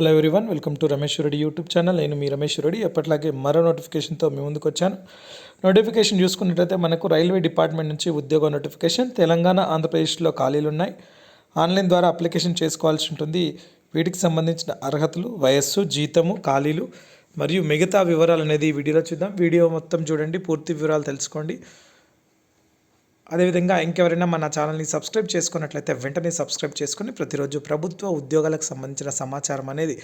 Hello everyone welcome to Ramesh YouTube channel నేను మీ రమేష్ రెడ్డి ఎప్పటిలాగే మరో నోటిఫికేషన్తో మీ ముందుకు వచ్చాను. నోటిఫికేషన్ చూసుకున్నట్లయితే మనకు రైల్వే డిపార్ట్మెంట్ నుంచి ఉద్యోగ నోటిఫికేషన్ తెలంగాణ ఆంధ్రప్రదేశ్లో ఖాళీలు ఉన్నాయి ఆన్లైన్ ద్వారా అప్లికేషన్ చేసుకోవాల్సి ఉంటుంది. వీటికి సంబంధించిన అర్హతలు వయస్సు జీతము ఖాళీలు మరియు మిగతా వివరాలు అనేది ఈ వీడియోలో చూద్దాం. వీడియో మొత్తం చూడండి పూర్తి వివరాలు తెలుసుకోండి. అదేవిధంగా ఇంకెవరైనా మన ఛానల్ని సబ్స్క్రైబ్ చేసుకున్నట్లయితే వెంటనే సబ్స్క్రైబ్ చేసుకుని ప్రతిరోజు ప్రభుత్వ ఉద్యోగాలకు సంబంధించిన సమాచారం అనేది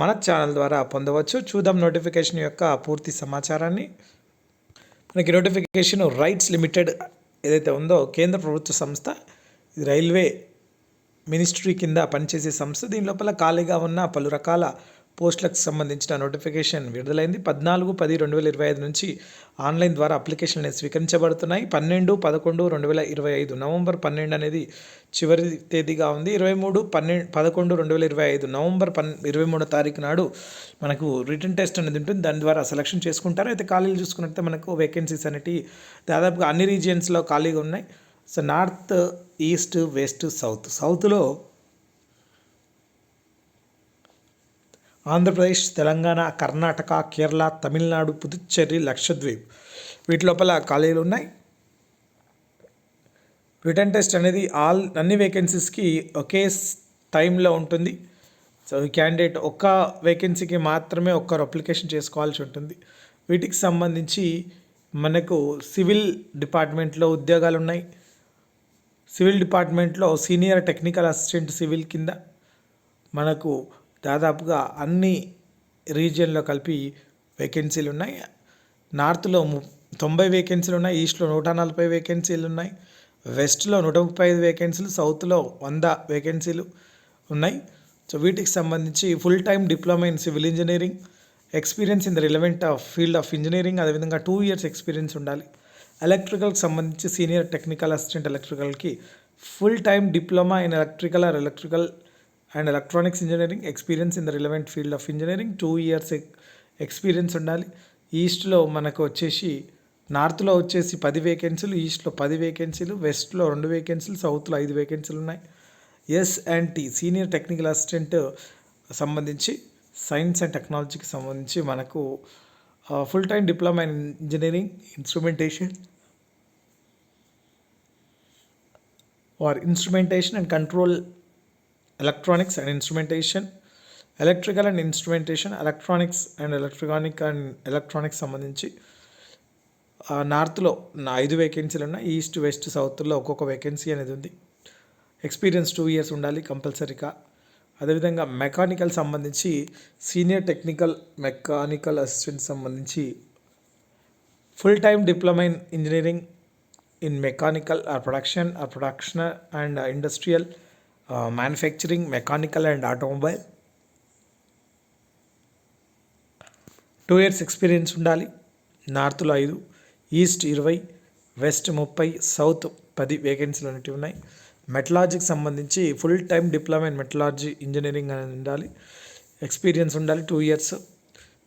మన ఛానల్ ద్వారా పొందవచ్చు. చూద్దాం నోటిఫికేషన్ యొక్క పూర్తి సమాచారాన్ని. మనకి నోటిఫికేషన్ రైట్స్ లిమిటెడ్ ఏదైతే ఉందో కేంద్ర ప్రభుత్వ సంస్థ ఇది రైల్వే మినిస్ట్రీ కింద పనిచేసే సంస్థ. దీని లోపల ఖాళీగా ఉన్న పలు రకాల పోస్టులకు సంబంధించిన నోటిఫికేషన్ విడుదలైంది. పద్నాలుగు పది రెండు వేల ఇరవై ఐదు నుంచి ఆన్లైన్ ద్వారా అప్లికేషన్లు స్వీకరించబడుతున్నాయి. పన్నెండు పదకొండు రెండు వేల ఇరవై ఐదు నవంబర్ పన్నెండు అనేది చివరి తేదీగా ఉంది. ఇరవై మూడు పన్నెండు పదకొండు రెండు వేల ఇరవై ఐదు నవంబర్ పన్ ఇరవై మూడో తారీఖు నాడు మనకు రిటర్న్ టెస్ట్ అనేది ఉంటుంది. దాని ద్వారా సెలక్షన్ చేసుకుంటారు. అయితే ఖాళీలు చూసుకున్నట్లయితే మనకు వేకెన్సీస్ అనేవి దాదాపుగా అన్ని రీజియన్స్లో ఖాళీగా ఉన్నాయి. So north east west south. సౌత్లో ఆంధ్రప్రదేశ్ తెలంగాణ కర్ణాటక కేరళ తమిళనాడు పుదుచ్చేరి లక్షద్వీప్. వీటి లోపల ఖాళీలు ఉన్నాయి. రిటర్న్ టెస్ట్ అనేది ఆల్ అన్ని వేకెన్సీస్కి ఒకే టైంలో ఉంటుంది. సో ఈ క్యాండిడేట్ ఒక్క వేకెన్సీకి మాత్రమే ఒక్కరు అప్లికేషన్ చేసుకోవాల్సి ఉంటుంది. వీటికి సంబంధించి మనకు సివిల్ డిపార్ట్మెంట్లో ఉద్యోగాలు ఉన్నాయి. సివిల్ డిపార్ట్మెంట్లో సీనియర్ టెక్నికల్ అసిస్టెంట్ సివిల్ కింద మనకు దాదాపుగా అన్ని రీజియన్లో కలిపి వేకెన్సీలు ఉన్నాయి. నార్త్లో ము తొంభై వేకెన్సీలు ఉన్నాయి ఈస్ట్లో నూట నలభై వేకెన్సీలు ఉన్నాయి వెస్ట్లో నూట ముప్పై ఐదు వేకెన్సీలు సౌత్లో వంద వేకెన్సీలు ఉన్నాయి. సో వీటికి సంబంధించి full time diploma in civil engineering experience in the relevant of field of engineering అదేవిధంగా టూ ఇయర్స్ ఎక్స్పీరియన్స్ ఉండాలి. ఎలక్ట్రికల్కి సంబంధించి senior technical assistant ఎలక్ట్రికల్కి full time diploma in electrical or electrical and electronics engineering experience in the relevant field of engineering. Two years experience ఉండాలి. ఈస్ట్లో మనకు వచ్చేసి నార్త్లో వచ్చేసి పది వేకెన్సీలు ఈస్ట్లో పది వేకెన్సీలు వెస్ట్లో రెండు వేకెన్సీలు సౌత్లో ఐదు వేకెన్సీలు ఉన్నాయి. S and T senior technical assistant సంబంధించి సైన్స్ అండ్ టెక్నాలజీకి సంబంధించి మనకు full time diploma in engineering instrumentation or instrumentation and control electronics and instrumentation electrical and instrumentation electronics and electronic and electronics సంబంధించి నార్త్లో ఐదు వేకెన్సీలు ఉన్నాయి. ఈస్ట్ వెస్ట్ సౌత్లో ఒక్కొక్క వేకెన్సీ అనేది ఉంది. ఎక్స్పీరియన్స్ టూ ఇయర్స్ ఉండాలి కంపల్సరీగా అదేవిధంగా మెకానికల్ సంబంధించి సీనియర్ టెక్నికల్ మెకానికల్ అసిస్టెంట్ సంబంధించి full time diploma in engineering in mechanical or production or production and industrial manufacturing mechanical and automobile two years experience ఉండాలి. నార్త్లో ఐదు ఈస్ట్ ఇరవై వెస్ట్ ముప్పై సౌత్ పది వేకెన్సీలు అనేవి ఉన్నాయి. మెటలాజీకి సంబంధించి full time diploma in metallurgy engineering అనేది ఉండాలి. ఎక్స్పీరియన్స్ ఉండాలి టూ ఇయర్స్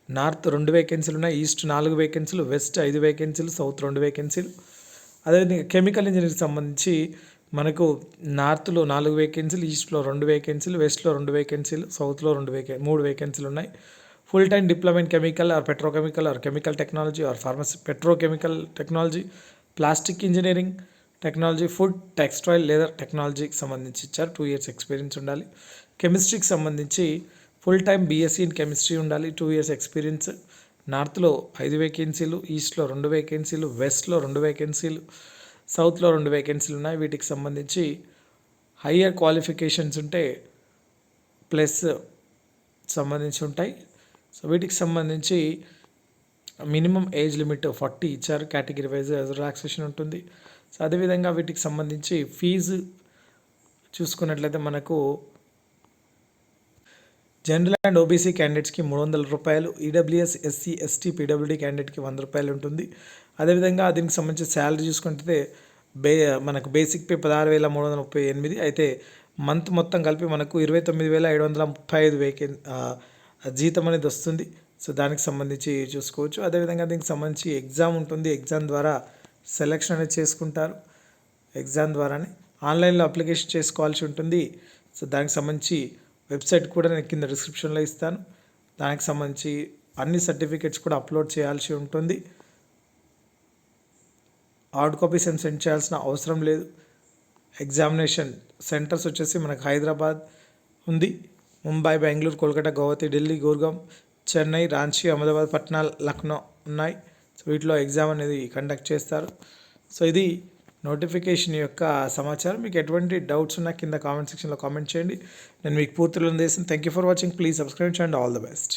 నార్త్ రెండు వేకెన్సీలు ఉన్నాయి ఈస్ట్ నాలుగు వేకెన్సీలు వెస్ట్ ఐదు వేకెన్సీలు సౌత్ రెండు వేకెన్సీలు అదేవిధంగా కెమికల్ ఇంజనీరింగ్ సంబంధించి మనకు నార్త్లో నాలుగు వేకెన్సీలు ఈస్ట్లో రెండు వేకెన్సీలు వెస్ట్లో రెండు వేకెన్సీలు సౌత్లో రెండు వేకె మూడు వేకెన్సీలు ఉన్నాయి. Full time diploma in chemical or petrochemical or chemical technology or pharmacy petrochemical technology plastic engineering technology food textile లేదా టెక్నాలజీకి సంబంధించి ఇచ్చారు. టూ ఇయర్స్ ఎక్స్పీరియన్స్ ఉండాలి. కెమిస్ట్రీకి సంబంధించి full time BSc in chemistry ఉండాలి. టూ ఇయర్స్ ఎక్స్పీరియన్స్ నార్త్లో ఐదు వేకెన్సీలు ఈస్ట్లో రెండు వేకెన్సీలు వెస్ట్లో రెండు వేకెన్సీలు సౌత్లో రెండు వేకెన్సీలు ఉన్నాయి. వీటికి సంబంధించి హయ్యర్ క్వాలిఫికేషన్స్ ఉంటే ప్లస్ సంబంధించి ఉంటాయి. సో వీటికి సంబంధించి మినిమం ఏజ్ లిమిట్ ఫార్టీ ఇచ్చారు. కేటగిరీ వైజ్ రిలాక్సేషన్ ఉంటుంది. సో అదేవిధంగా వీటికి సంబంధించి ఫీజు చూసుకున్నట్లయితే మనకు జనరల్ అండ్ ఓబీసీ క్యాండిడేట్స్కి మూడు వందల రూపాయలు ఈడబ్ల్యూఎస్ ఎస్సీ ఎస్టీ పీడబ్ల్యూడీ క్యాండిడేట్కి వంద రూపాయలు ఉంటుంది. అదేవిధంగా దీనికి సంబంధించి శాలరీ చూసుకుంటే బే మనకు బేసిక్ పే పదహారు వేల మూడు వందల ముప్పై ఎనిమిది అయితే మంత్ మొత్తం కలిపి మనకు ఇరవై తొమ్మిది వేల ఏడు వందల ముప్పై ఐదు వేకెన్ జీతం అనేది వస్తుంది. సో దానికి సంబంధించి చూసుకోవచ్చు. అదేవిధంగా దీనికి సంబంధించి ఎగ్జామ్ ఉంటుంది. ఎగ్జామ్ ద్వారా సెలెక్షన్ అనేది చేసుకుంటారు. ఎగ్జామ్ ద్వారానే ఆన్లైన్లో అప్లికేషన్ చేసుకోవాల్సి ఉంటుంది. సో దానికి సంబంధించి వెబ్సైట్ కూడా నేను కింద డిస్క్రిప్షన్లో ఇస్తాను. దానికి సంబంధించి అన్ని సర్టిఫికేట్స్ కూడా అప్లోడ్ చేయాల్సి ఉంటుంది. హార్డ్ కాపీస్ ఏం సెండ్ చేయాల్సిన అవసరం లేదు. ఎగ్జామినేషన్ సెంటర్స్ వచ్చేసి మనకు హైదరాబాద్ ఉంది. ముంబై బెంగళూరు కోల్కతా గౌహతి ఢిల్లీ గుర్గాం చెన్నై రాంచీ అహ్మదాబాద్ పట్నా లక్నో ఉన్నాయి. సో వీటిలో ఎగ్జామ్ అనేది కండక్ట్ చేస్తారు. సో ఇది నోటిఫికేషన్ యొక్క సమాచారం. మీకు ఎటువంటి డౌట్స్ ఉన్నా కింద కామెంట్ సెక్షన్లో కామెంట్ చేయండి. నేను మీకు పూర్తిలో చేస్తాను thank you for watching please subscribe చేయండి ఆల్ ద బెస్ట్